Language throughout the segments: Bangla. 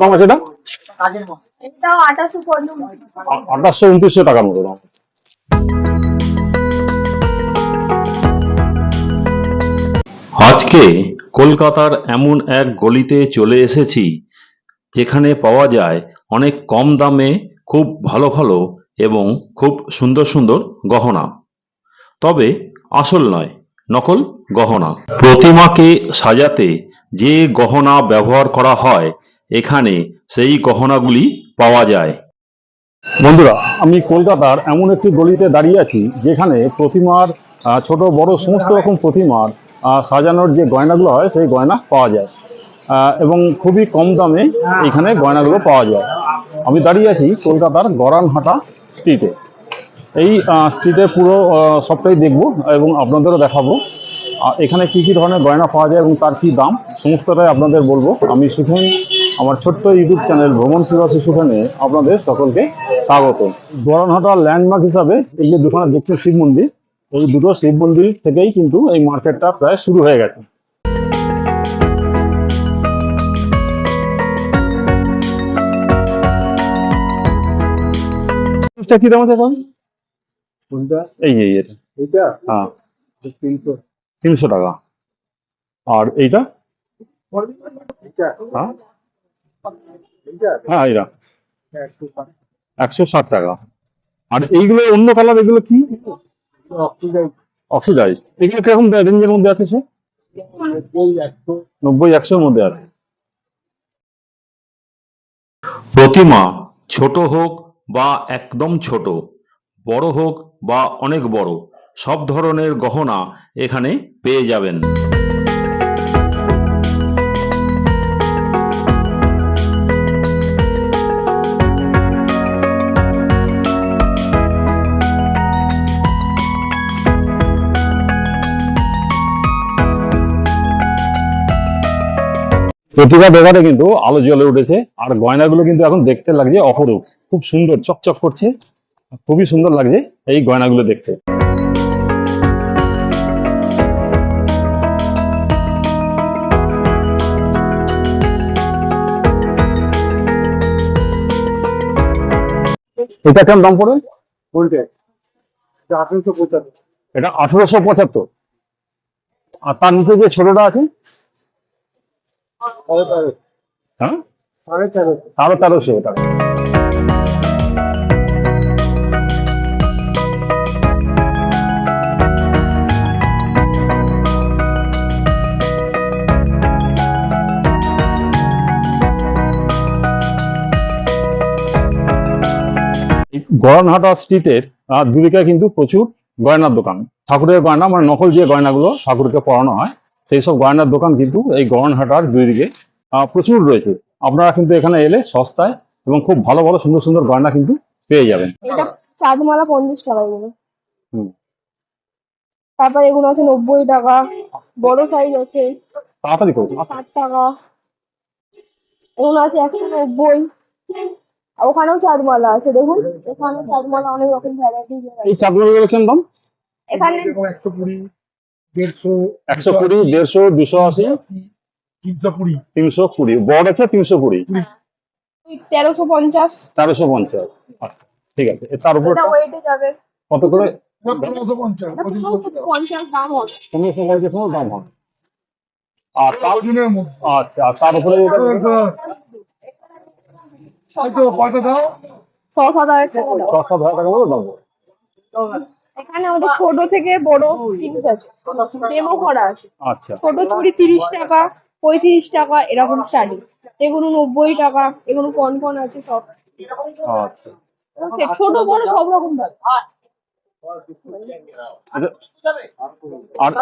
দাম আছে এটা? আঠাশশো উনত্রিশশো টাকার মতো দাম। আজকে কলকাতার এমন এক গলিতে চলে এসেছি যেখানে পাওয়া যায় অনেক কম দামে খুব ভালো ভালো এবং খুব সুন্দর সুন্দর গহনা। তবে আসল নয় নকল গহনা। প্রতিমাকে সাজাতে যে গহনা ব্যবহার করা হয় এখানে সেই গহনাগুলি পাওয়া যায়। বন্ধুরা, আমি কলকাতার এমন একটি গলিতে দাঁড়িয়ে আছি যেখানে প্রতিমার ছোট বড় সমস্ত রকম প্রতিমার সাজানোর যে গয়নাগুলো হয় সেই গয়না পাওয়া যায়। এবং খুবই কম দামে এখানে গয়নাগুলো পাওয়া যায়। আমি দাঁড়িয়ে আছি কলকাতার গরানহাটা স্ট্রিটে। এই স্ট্রিটে পুরো সবটাই দেখব এবং আপনাদেরও দেখাবো। এখানে কি কি ধরনের গয়না পাওয়া যায় এবং তার কি দাম, সমস্তটাই আপনাদের বলব। আমি সুখেন আমার ছোট্ট ইউটিউব চ্যানেল ভ্রমণ প্রিয়াসী সুখেনে আপনাদের সকলকে স্বাগত। গরনহাটার ল্যান্ডমার্ক হিসাবে এই যে দুখানা দেখছেন শিব মন্দির এই দুটো শিব মন্দির থেকেই কিন্তু এই মার্কেটটা প্রায় শুরু হয়ে গেছে। কি দাম আছে এখন? কোনটা? এই এই এটা। এটা হ্যাঁ। তিনশো। তিনশো টাকা। আর এইটা? হ্যাঁ। হ্যাঁ এইটা। একশো ষাট টাকা। আর এইগুলো অন্য কালার এগুলো কি? অক্সিডাইজ এগুলো কীরকম রেঞ্জের মধ্যে আছে সে? নব্বই একশোর মধ্যে আছে। প্রতিমা ছোট হোক বা একদম ছোট বড় হোক বা অনেক বড় সব ধরনের গহনা এখানে পেয়ে যাবেন। প্রতিভা দোকানে কিন্তু আলো জ্বলে উঠেছে আর গয়নাগুলো কিন্তু এখন দেখতে লাগছে অপরূপ। খুব সুন্দর চকচক করছে খুবই সুন্দর লাগছে এই গয়নাগুলো দেখতে। এটা কেমন দাম পড়বে এটা আঠারোশো পঁচাত্তর। এটা আঠারোশো পঁচাত্তর। আর তার নিচে যে ছোটটা আছে? হ্যাঁ? সাড়ে তেরোশো। টাকা গড়নহাটা স্ট্রিটের দুদিকে কিন্তু প্রচুর গয়নার দোকান। ঠাকুরের গয়না মানে নকল যে গয়নাগুলো ঠাকুরকে পরানো হয় সেই সব গয়নার দোকান কিন্তু এই গড়নহাটার দুই দিকে আহ, প্রচুর রয়েছে। আপনারা কিন্তু এখানে এলে সস্তায় এবং খুব ভালো ভালো সুন্দর সুন্দর গয়না কিন্তু পেয়ে যাবেন। এটা চাঁদমালা পঞ্চাশ টাকা এগুলো হুম। তারপর এগুলো আছে নব্বই টাকা বড় সাইজ আছে। তাড়াতাড়ি করুন ষাট টাকা। এগুলো আছে একশো নব্বই। আর ওখানেও চাঁদমালা আছে দেখুন। এখানে চাঁদমালা অনেক রকম ভ্যারাইটি এই চাদরগুলো কেমন দাম? এখানে একশো কুড়ি। দেড়শো একশো কুড়ি দেড়শো দুশো আশি? তিনশো কুড়ি। তিনশো কুড়ি। বড় আছে তিনশো কুড়ি? তেরোশো পঞ্চাশ। তেরোশো পঞ্চাশ। আচ্ছা ঠিক আছে। তার উপর কত করে? তার আচ্ছা ছ সাত হাজার। টাকা দাও ছ সাত হাজার টাকা দাম। এখানে আমাদের ছোট থেকে বড় জিনিস আছে ডেমো করা আছে আচ্ছা ছোট চুড়ি তিরিশ টাকা পঁয়ত্রিশ টাকা এরকম স্টার্টিং এগুলো নব্বই টাকা এগুলো কন কন আছে সব আচ্ছা ছোট বড় সব রকম ভাবে এটা- আর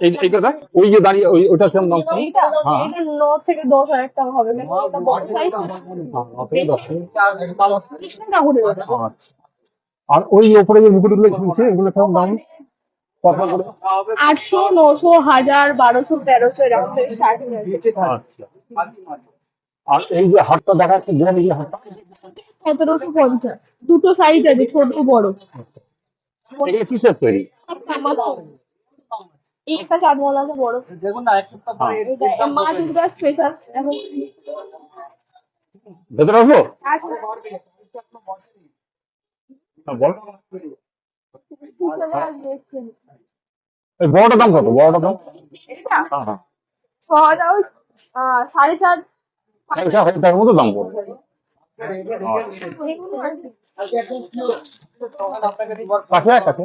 এইটা দেখ ওই যে দাঁড়িয়ে ওই ওটা কেমন দাম এইটা হ্যাঁ। এটা ন থেকে দশ হাজার টাকা হবে এটা বড় সাইজ হ্যাঁ, আর ওই ওপরে যে মুকুটগুলো ঝুলছে এগুলো কেমন দাম আটশো নশো হাজার বারোশো তেরোশো এরকম স্টার্টিং আচ্ছা। আর এই যে হাটটা দেখা যাচ্ছে এই হাটটা সতেরোশো পঞ্চাশ। দুটো সাইজ আছে ছোট বড়। কিসের তৈরি? এই একটা আছে বড়। দেখুন না এক সপ্তাহ হ্যাঁ। মা দুর্গা স্পেশাল এখন। ভেতরে আসব? আচ্ছা হ্যাঁ, বল। চলে আসবে এক্ষুনি। এই বড়টা দাম কত? বড়টা দাম? হ্যাঁ হ্যাঁ। সাড়ে চার সাড়ে চার হাজার টাকার মতো দাম পড়বে। কাছে কাছে।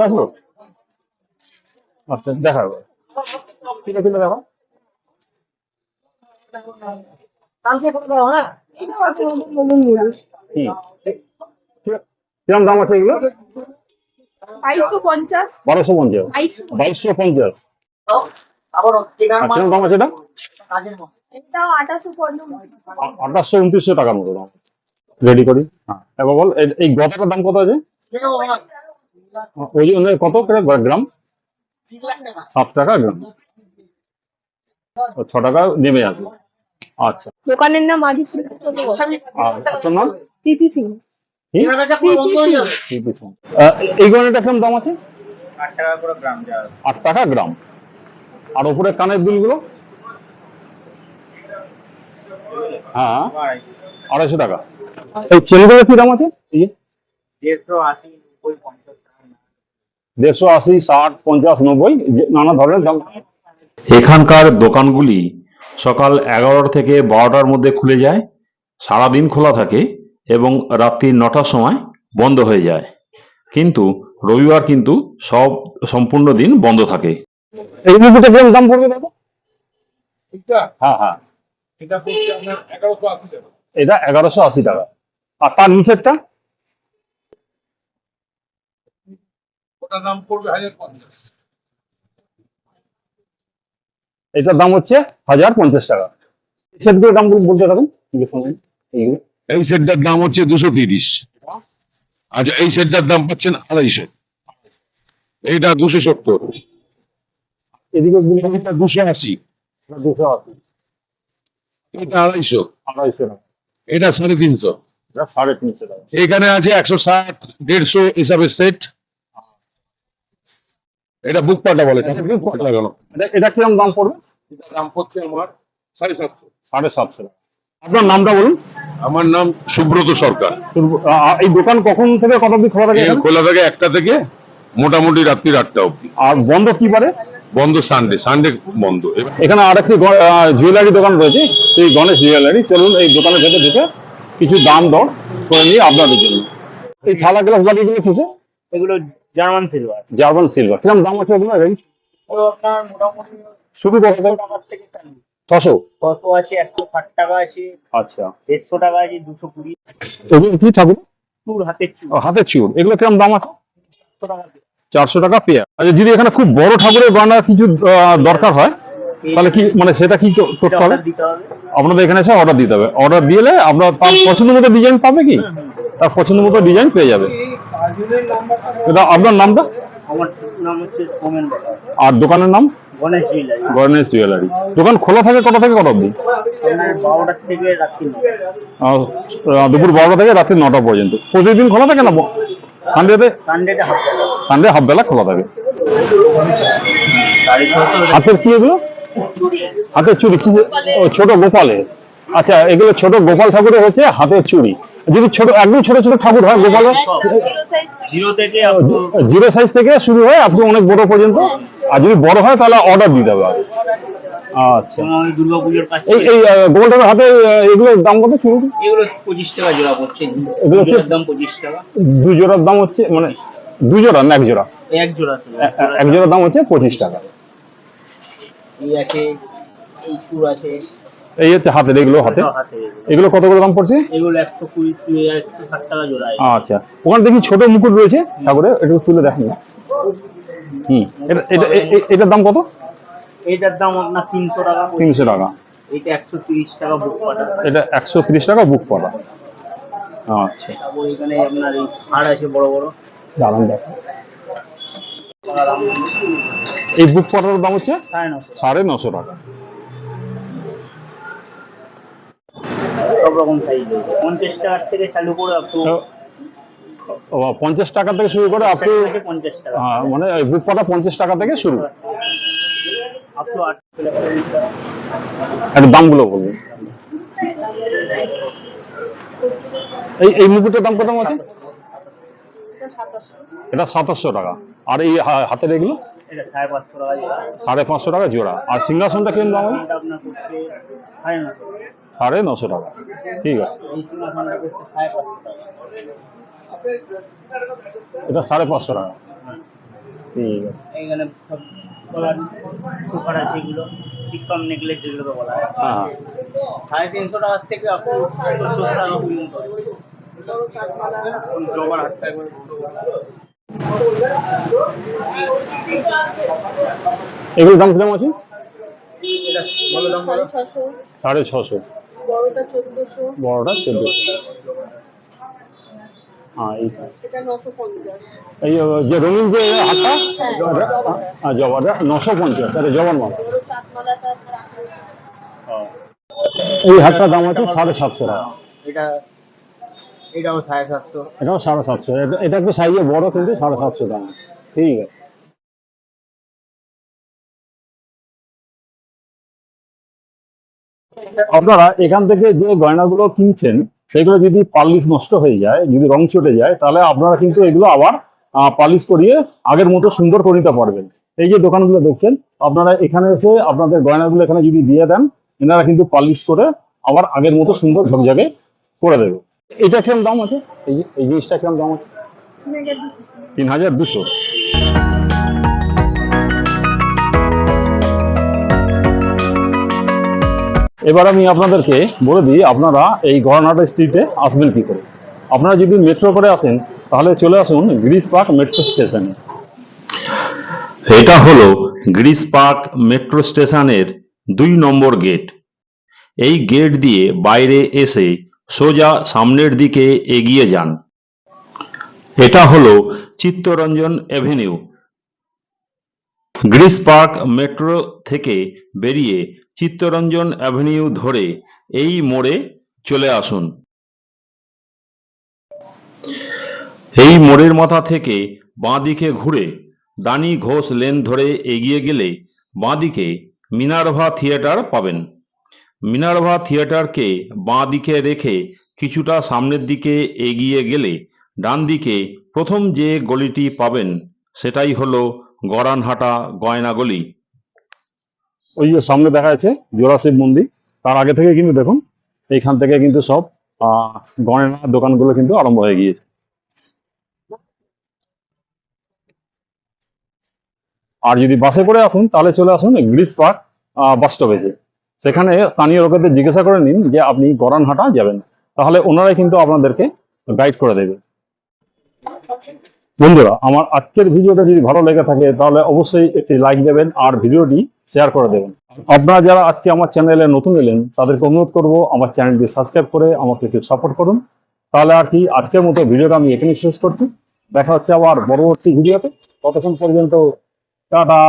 আসবে। আচ্ছা দেখা ঠিক আছে দেখো। নতুন নিলাম। হুম। কিরম দাম আছে এগুলো? বাইশশো পঞ্চাশ। বারোশো পঞ্চাশ। বাইশশো পঞ্চাশ। কিরম দাম আছে এটা? আঠাশশো উনত্রিশশো টাকার মতো দাম। রেডি করি? হ্যাঁ। এবার বল এই- এই গতাটার দাম কত আছে? ওই জন্য কত করে গ্রাম? সাত টাকা গ্রাম। ও ছ টাকা নেমে আসবে। আচ্ছা। দোকানের নাম আদি চন্দ্র নাম? প্রীতি সিং। কি? TP সিং। আহ, এই গয়নাটা কেমন দাম আছে? আট টাকা গ্রাম যা। আট টাকা গ্রাম। আর উপরে কানের দুলগুলো হ্যাঁ। আড়াইশো টাকা। এই চেনগুলো কি দাম আছে? দেড়শো আশি ষাট পঞ্চাশ নব্বই নানা ধরনের দাম। এখানকার দোকানগুলি সকাল এগারোটা থেকে বারোটার মধ্যে খুলে যায় সারাদিন খোলা থাকে এবং রাত্রি নটার সময় বন্ধ হয়ে যায়। কিন্তু রবিবার কিন্তু সব সম্পূর্ণ দিন বন্ধ থাকে। এই কীরকম দাম পড়বে দাদা? এটা? হ্যাঁ হ্যাঁ। এটা এগারোশো আশি টাকা। এটা এগারোশো আশি টাকা। আর তার নিচেরটা? ওটার দাম পড়বে হাজার পঞ্চাশ। এটার দাম হচ্ছে হাজার পঞ্চাশ টাকা। সেটগুলোর দাম বলতে পারবেন এই সেটটার দাম হচ্ছে দুশো তিরিশ। আচ্ছা এই সেটটার দাম পাচ্ছেন আড়াইশো। এইটা দুশো সত্তর। এদিকে দুশো আশি। দুশো আশি। এটা আড়াইশো। আড়াইশো এটা সাড়ে তিনশো। সাড়ে তিনশো টাকা। এখানে আছে একশো ষাট দেড়শো হিসাবে সেট এটা বুক পাটা বলে এটা বুক পাটা লাগানো এটা এটা কীরকম দাম পড়বে? এটার দাম পড়ছে আমার সাড়ে সাতশো। সাড়ে সাতশো। আপনার নামটা বলুন। আমার নাম সুব্রত সরকার। এই দোকান কখন থেকে কত অবধি খোলা থাকে খোলা থাকে একটা থেকে মোটামুটি রাত্রি আটটা অব্দি আর বন্ধ কি পারে? বন্ধ সানডে সানডে বন্ধ। এবার এখানে আর একটি জুয়েলারি দোকান রয়েছে সেই গণেশ জুয়েলারি চলুন এই দোকানের ভেতর ঢুকে কিছু দাম দর করে নিয়ে আপনাদের জন্য। এই থালা গ্লাস বাটিগুলো কিসে? এগুলো জার্মান সিলভার। German silver. কীরকম দাম আছে এগুলো রেঞ্জ ও আপনার মোটামুটি কত থেকে? টাকার থেকে চালু ছশো আছে একশো ষাট টাকা আছে আচ্ছা। দেড়শো টাকা আছে দুশো কুড়ি। এগুলো কি ঠাকুর চুর হাতের চুর হাতের চুর এগুলো কীরকম দাম আছে। চারশো টাকা পেয়ার আচ্ছা যদি এখানে খুব বড় ঠাকুরের গয়না কিছু দরকার হয় তাহলে কি মানে সেটা কি কর- করতে হবে? আপনাদের এখানে এসে অর্ডার দিতে হবে। অর্ডার দিলে আপনার তার পছন্দ মতো ডিজাইন পাবে কি? তার পছন্দ মতো ডিজাইন পেয়ে যাবে। এটা আপনার নামটা আমার নাম হচ্ছে সোমেন আর দোকানের নাম? গণেশ জুয়েলারি। গণেশ জুয়েলারি। দোকান খোলা থাকে কটা থেকে কটা অবধি? থেকে রাত্রি দুপুর বারোটা থেকে রাত্রি নটা পর্যন্ত। প্রতিদিন খোলা থাকে না? সানডেতে সানডেতে হাফ সানডে হাফ বেলা খোলা থাকে। হাতের কি এগুলো? হাতের চুড়ি কি ও ছোট গোপালের। আচ্ছা এগুলো ছোট গোপাল ঠাকুরের হচ্ছে হাতের চুড়ি। যদি ছোট একদম ছোট ছোট ঠাকুর হয় গোপালের? জিরো থেকে up to জিরো সাইজ থেকে শুরু হয় আপনি অনেক বড় পর্যন্ত। আর যদি বড় হয় তাহলে অর্ডার দিতে হবে আচ্ছা। তোমার ওই দুর্গা পুজোর কাছে এই এই গোপাল হাতে দাম কত এগুলো পঁচিশ টাকা জোড়া পড়ছে। এগুলো হচ্ছে- দাম পঁচিশ টাকা। দু জোড়ার দাম হচ্ছে মানে দু জোড়া না এক জোড়া? এক জোড়া জোড়ার দাম হচ্ছে পঁচিশ টাকা। এই আছে চুর আছে। এই হচ্ছে হাতের এগুলো হাতে এগুলো। কত করে দাম পড়ছে? এগুলো একশো কুড়ি ষাট টাকা জোড়া আচ্ছা ওখানে দেখি ছোট মুকুট রয়েছে ঠাকুরের একটু তুলে দেখেন না। হুম এটা এটা এ- এ- এটার দাম কত? এইটার দাম আপনার তিনশো টাকা তিনশো টাকা। এটা একশো তিরিশ টাকা বুক পাটা এটা একশো ত্রিশ টাকা বুক করা আচ্ছা। তারপর এখানে আপনার এই হাড় আছে বড় বড়। দারুণ দেখো। এই বুক দাম হচ্ছে সাড়ে নশো। সাড়ে নশো টাকা। রকম সাইজ রয়েছে পঞ্চাশ টাকার থেকে চালু করে আপনি ও, পঞ্চাশ টাকা থেকে শুরু করে আপনি পঞ্চাশ টাকা। মানে বুক করা পঞ্চাশ টাকা থেকে শুরু। আপ টু আট দামগুলো বলুন। এই এই মুকুটের দাম কত আছে? এটা সাতাশশো টাকা। আর এই হাতের এগুলো? সাড়ে পাঁচশো টাকা জোড়া। আর সিংহাসনটা কেমন দাম সাড়ে নশো টাকা। ঠিক আছে। এটা সাড়ে পাঁচশো টাকা। ঠিক আছে। হয়। হ্যাঁ সাড়ে তিনশো টাকার থেকে টাকা পর্যন্ত। জবার এগুলোর দাম কীরকম আছে? সাড়ে ছশো বড়টা হ্যাঁ এই এটা যে রঙিন যে হ্যাঁ, জবাটা। জবান মাল দাম আছে সাড়ে সাতশো টাকা। এটা এটাও এটাও একটু সাইজে বড় কিন্তু সাড়ে সাতশো টাকা। ঠিক আছে। আপনারা এখান থেকে যে গয়নাগুলো কিনছেন সেগুলো যদি পালিশ নষ্ট হয়ে যায় যদি রং চটে যায় তাহলে আপনারা কিন্তু এগুলো আবার পালিশ করিয়ে আগের মতো সুন্দর করে নিতে পারবেন। এই যে দোকানগুলো দেখছেন আপনারা এখানে এসে আপনাদের গয়নাগুলো এখানে যদি দিয়ে দেন এনারা কিন্তু পালিশ করে আবার আগের মতো সুন্দর ঝকঝকে করে দেবে। এটা কীরকম দাম আছে? এই যে এই জিনিসটা কীরকম দাম আছে? তিন হাজার দুশো। এবার আমি আপনাদেরকে বলে দিই, আপনারা এই গড়নাটা স্ট্রিটে আসবেন কি করে? আপনারা যদি মেট্রো করে আসেন, তাহলে চলে আসুন গ্রিস পার্ক মেট্রো স্টেশনে এটা হলো গ্রিস পার্ক মেট্রো স্টেশনের দুই নম্বর গেট এই গেট দিয়ে বাইরে এসে সোজা সামনের দিকে এগিয়ে যান। এটা হলো Chittaranjan avenue Girish park metro থেকে বেরিয়ে চিত্তরঞ্জন অ্যাভিনিউ ধরে এই মোড়ে চলে আসুন। এই মোড়ের মাথা থেকে বাঁদিকে ঘুরে দানি ঘোষ লেন ধরে এগিয়ে গেলে বাঁদিকে মিনার্ভা থিয়েটার পাবেন। মিনার্ভা থিয়েটারকে বাঁদিকে রেখে কিছুটা সামনের দিকে এগিয়ে গেলে ডান দিকে প্রথম যে গলিটি পাবেন সেটাই হলো গড়ানহাটা গয়না গলি ওই যে সামনে দেখা যাচ্ছে জোড়াশিব মন্দির। তার আগে থেকে কিন্তু দেখুন, এইখান থেকে কিন্তু সব গয়না দোকানগুলো কিন্তু আরম্ভ হয়ে গিয়েছে। আর যদি বাসে করে আসুন, তাহলে চলে আসুন গ্রিস পার্ক বাস স্টপেজে। সেখানে স্থানীয় লোকেদের জিজ্ঞাসা করে নিন যে আপনি গড়ানহাটা যাবেন। তাহলে ওনারাই কিন্তু আপনাদেরকে গাইড করে দেবে। বন্ধুরা, আমার আজকের ভিডিওটা যদি ভালো লেগে থাকে, তাহলে অবশ্যই একটি লাইক দেবেন। আর ভিডিওটি শেয়ার করে দেবেন। আপনারা যারা আজকে আমার চ্যানেলে নতুন এলেন, তাদেরকে অনুরোধ করব আমার চ্যানেলটি সাবস্ক্রাইব করে আমাকে একটু সাপোর্ট করুন। তাহলে আর কি আজকের মতো ভিডিওটা আমি এখানে শেষ করছি। দেখা হচ্ছে আবার পরবর্তী ভিডিওতে। ততক্ষণ পর্যন্ত টাটা।